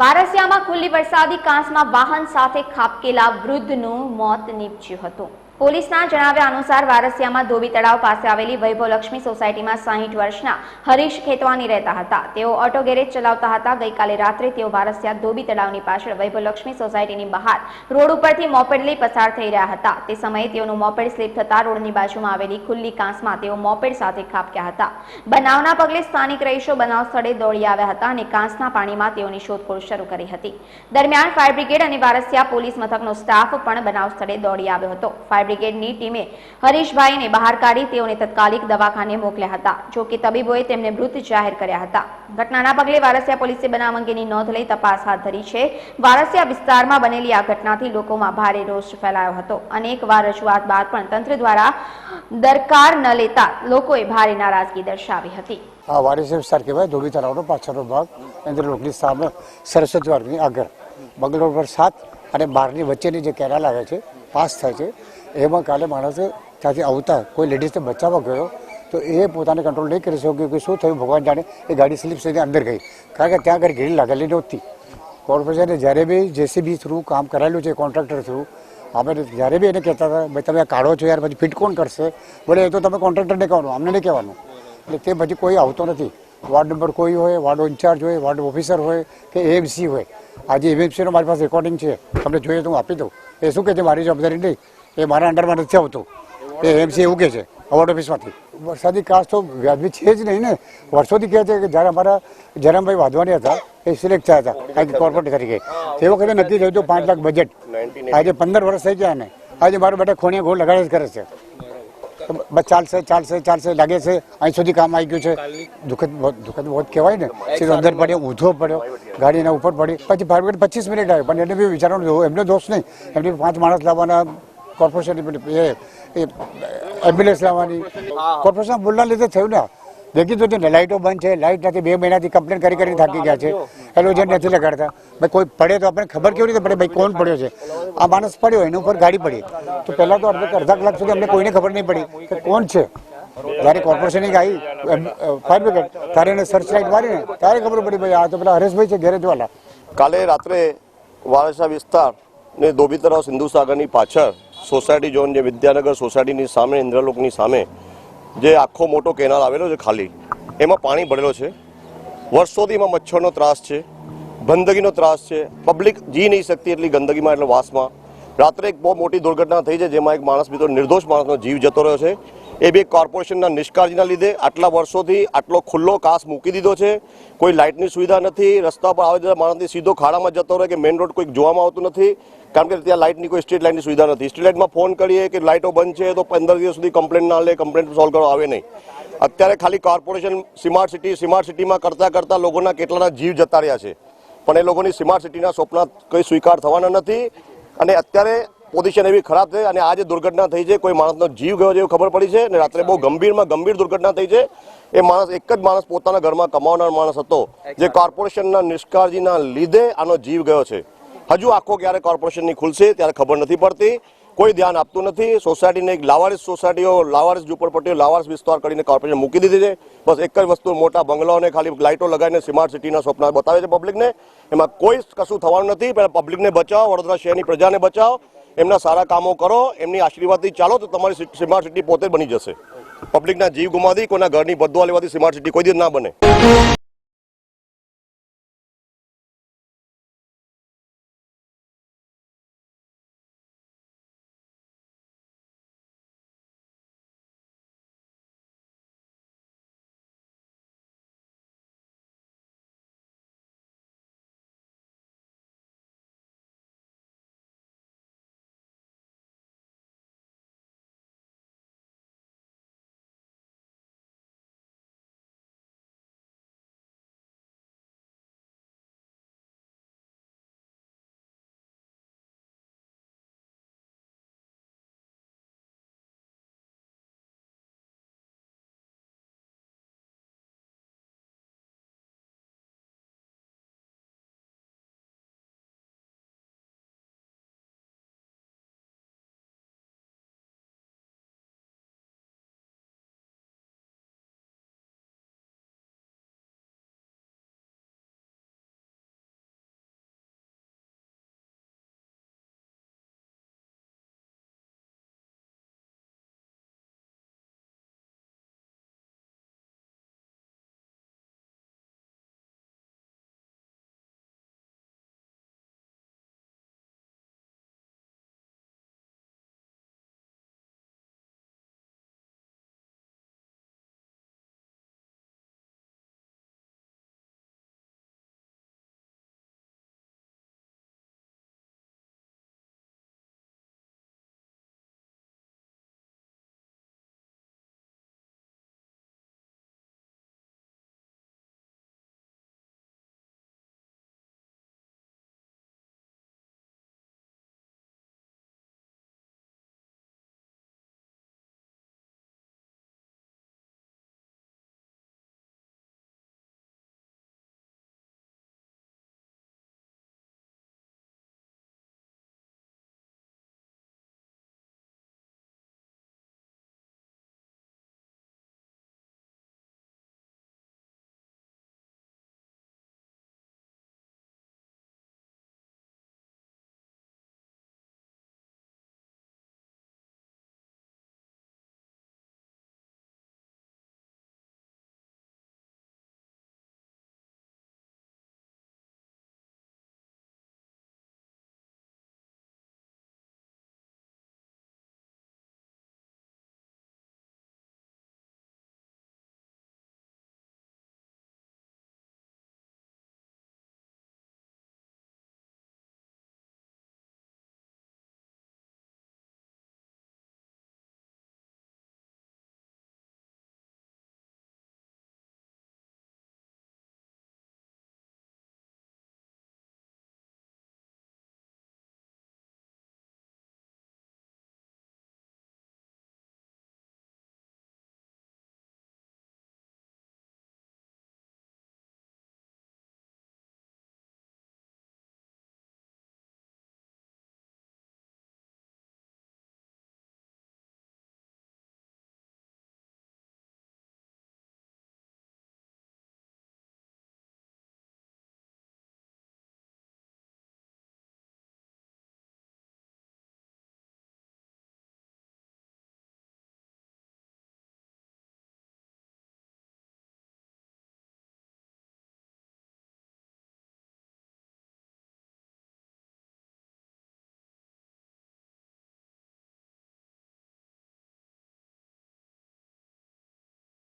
વારસિયામાં ખુલ્લી વરસાદી કાંસમાં વાહન સાથે ખાબકેલા વૃદ્ધનું મોત નીપજ્યું હતું. પોલીસના જણાવ્યા અનુસાર વારસિયામાં ધોબી તળાવ પાસે આવેલી વૈભવલક્ષ્મી સોસાયટીમાં સાહીઠ વર્ષના હરીશ ખેતવાની રહેતા હતા. તેઓ ઓટો ગેરેજ ચલાવતા હતા. ગઈકાલે રાત્રે તેઓ વારસિયા ધોબી તળાવની પાછળ વૈભવલક્ષ્મી સોસાયટીની બહાર રોડ ઉપરથી મોપેડ લઈ પસાર થઈ રહ્યા હતા. તે સમયે તેઓનું મોપેડ સ્લીપ થતા રોડની બાજુમાં આવેલી ખુલ્લી કાંસમાં તેઓ મોપેડ સાથે ખાબક્યા હતા. બનાવના પગલે સ્થાનિક રહીશો બનાવ સ્થળે દોડી આવ્યા હતા અને કાંસના પાણીમાં તેઓની શોધખોળ શરૂ કરી હતી. દરમિયાન ફાયર બ્રિગેડ અને વારસિયા પોલીસ મથકનો સ્ટાફ પણ બનાવ સ્થળે દોડી આવ્યો હતો. ફાયર બ્રિગેડની ટીમે હરીશભાઈને બહાર કાઢી તેઓને તત્કાલિક દવાખાને મોકલ્યા હતા. જો કે તબીબોએ તેમને મૃત જાહેર કર્યા હતા. ઘટનાના પગલે વારસિયા પોલીસે બનાવ અંગેની નોંધ લઈ તપાસ હાથ ધરી છે. વારસિયા વિસ્તારમાં બનેલી આ ઘટનાથી લોકોમાં ભારે રોષ ફેલાયો હતો. અનેકવાર રજૂઆત બાદ પણ તંત્ર દ્વારા દરકાર ન લેતા લોકોએ ભારે નારાજગી દર્શાવી હતી. આ વારીસી વિસ્તાર કહેવાય. ધોળી તળાવનો પાછળનો ભાગ. કેન્દ્ર લોકની સામે સરસ્વતી વારની આગળ. બંગલો નંબર સાત અને બારની વચ્ચેની જે કેનાલ આવે છે, પાસ થાય છે. એમાં કાલે માણસે ત્યાંથી આવતા, કોઈ લેડીઝને બચાવવા ગયો, તો એ પોતાને કંટ્રોલ નહીં કરી શક્યો કે શું થયું, ભગવાન જાણે એ ગાડી સ્લીપ થઈને અંદર ગઈ. કારણ કે ત્યાં આગળ ઘેરી લાગેલી નહોતી. કોર્પોરેશને જ્યારે બી જેસીબી થ્રુ કામ કરાયેલું છે કોન્ટ્રાક્ટર થ્રુ અમે જ્યારે બી એને કહેતા હતા, ભાઈ, તમે કાઢો છો યાર, પછી ફિટ કોણ કરશે? બોલે, એ તો તમે કોન્ટ્રાક્ટરને કહેવાનું, અમને નહીં કહેવાનું. એટલે તે પછી કોઈ આવતો નથી. વોર્ડ નંબર કોઈ હોય વોર્ડ ઇન્ચાર્જ હોય વોર્ડ ઓફિસર હોય, કે એએમસી હોય. આજે એમએમસીનો મારી પાસે રેકોર્ડિંગ છે. તમને જોઈએ તો હું આપી દઉં. એ શું કહે છે, મારી જવાબદારી નહીં એ મારા અંડરમાં નથી આવતું. એ એમસી એવું કે છે વોર્ડ ઓફિસમાંથી વરસાદી કાસ્ટ તો વ્યાજબી છે જ નહીં ને. વર્ષોથી કહે છે કે જ્યારે અમારા જયરામભાઈ વાધવાની હતા એ સિલેક્ટ થયા હતા કોર્પોરેટ તરીકે. તે વખતે નક્કી થયું હતું પાંચ લાખ બજેટ આજે પંદર વર્ષ થઈ ગયા ને. આજે મારો બેટા ખોણીએ ગોળ લગાડે જ કરે છે. બસ ચાલશે ચાલશે ચાલશે લાગે છે અહીં સુધી કામ આવી ગયું છે. દુઃખદ દુઃખદ બહુ કહેવાય ને. સીધો અંદર પડ્યો ઊંધો પડ્યો ગાડીના ઉપર પડી પછી ફાયર મિનિટ પચીસ મિનિટ આવ્યો પણ એને બી વિચારવાનું એમનો દોષ નહીં. એમને પાંચ માણસ લાવવાના કોર્પોરેશન એ એમ્બ્યુલન્સ લાવવાની. કોર્પોરેશન ભૂલના લીધે થયું ને. દેખી તો ને લાઇટો બંધ છે લાઇટ નથી, બે મહિનાથી કમ્પ્લેન કરી કરીને થાકી ગયા છે. હેલોજન નથી લગાડતા. ભાઈ, કોઈ પડે તો આપણે ખબર કેવી રીતે પડે? ભાઈ, કોણ પડ્યો છે? આ માણસ પડ્યો, એના ઉપર ગાડી પડી. તો પહેલાં તો અડધા કલાક સુધી અમને કોઈને ખબર નહીં પડી કે કોણ છે. જ્યારે કોર્પોરેશનની આવી ફાયર બ્રિગેડ ત્યારે એને સર્ચ લાઇટ મારીને ત્યારે ખબર પડી, ભાઈ, આ તો પેલા હરેશભાઈ છે ગેરેજવાલા. કાલે રાત્રે વારસા વિસ્તાર ને ધોબી તરફ સિંધુ સાગરની પાછળ સોસાયટી ઝોન જે વિદ્યાનગર સોસાયટીની સામે, ઇન્દ્રલોકની સામે જે આખો મોટો કેનાલ આવેલો છે ખાલી, એમાં પાણી ભરેલો છે. વર્ષોથી એમાં મચ્છરનો ત્રાસ છે, ગંદકીનો ત્રાસ છે. પબ્લિક જી નહીં શકતી એટલી ગંદકીમાં, એટલે વાસમાં. રાત્રે એક બહુ મોટી દુર્ઘટના થઈ છે, જેમાં એક માણસ, બીજો નિર્દોષ માણસનો જીવ જતો રહ્યો છે. એ બી કોર્પોરેશનના નિષ્કાળજીના લીધે આટલા વર્ષોથી આટલો ખુલ્લો કાસ મૂકી દીધો છે. કોઈ લાઇટની સુવિધા નથી, રસ્તા પર આવે જતા માણસથી સીધો ખાડામાં જતો રહે કે મેઇન રોડ કોઈક જોવામાં આવતું નથી. કારણ કે ત્યાં લાઇટની કોઈ સ્ટ્રીટ લાઇટની સુવિધા નથી. સ્ટ્રીટ લાઇટમાં ફોન કરીએ કે લાઇટો બંધ છે તો પંદર દિવસ સુધી કમ્પ્લેન ના લે, કમ્પ્લેન સોલ્વ કરવા આવે નહીં. અત્યારે ખાલી કોર્પોરેશન સ્માર્ટ સિટી, સ્માર્ટ સિટીમાં કરતાં કરતાં લોકોના કેટલાના જીવ જતા રહ્યા છે. પણ એ લોકોની સ્માર્ટ સિટીના સ્વપ્ન કંઈ સ્વીકાર થવાના નથી. અને અત્યારે પોઝિશન એવી ખરાબ છે અને આ જે દુર્ઘટના થઈ છે. કોઈ માણસનો જીવ ગયો છે એવું ખબર પડી છે અને રાત્રે બહુ ગંભીરમાં ગંભીર દુર્ઘટના થઈ છે. એ માણસ એક જ માણસ પોતાના ઘરમાં કમાવનાર માણસ હતો. જે કોર્પોરેશનના નિષ્કાળજીના લીધે આનો જીવ ગયો છે. હજુ આખો ક્યારે કોર્પોરેશનની ખુલશે ત્યારે ખબર નથી પડતી. કોઈ ધ્યાન આપતું નથી. સોસાયટીને એક લાવારીસ સોસાયટીઓ, લાવારીસ ઝુંપડપટ્ટીઓ, લાવારીસ વિસ્તાર કરીને કોર્પોરેશન મૂકી દીધી છે. બસ એક જ વસ્તુ, મોટા બંગલાઓને ખાલી લાઇટો લગાવીને સ્માર્ટ સિટીના સ્વપ્ન બતાવે છે પબ્લિકને એમાં કોઈ કશું થવાનું નથી. પહેલાં પબ્લિકને બચાવો, વડોદરા શહેરની પ્રજાને બચાવો. એમના સારા કામો કરો, એમની આશીર્વાદથી ચાલો તો તમારી સ્માર્ટ સિટી પોતે બની જશે. પબ્લિકના જીવ ગુમાવી, કોઈના ઘરની બદવા લેવાથી સ્માર્ટ સિટી કોઈ દિવસ ના બને.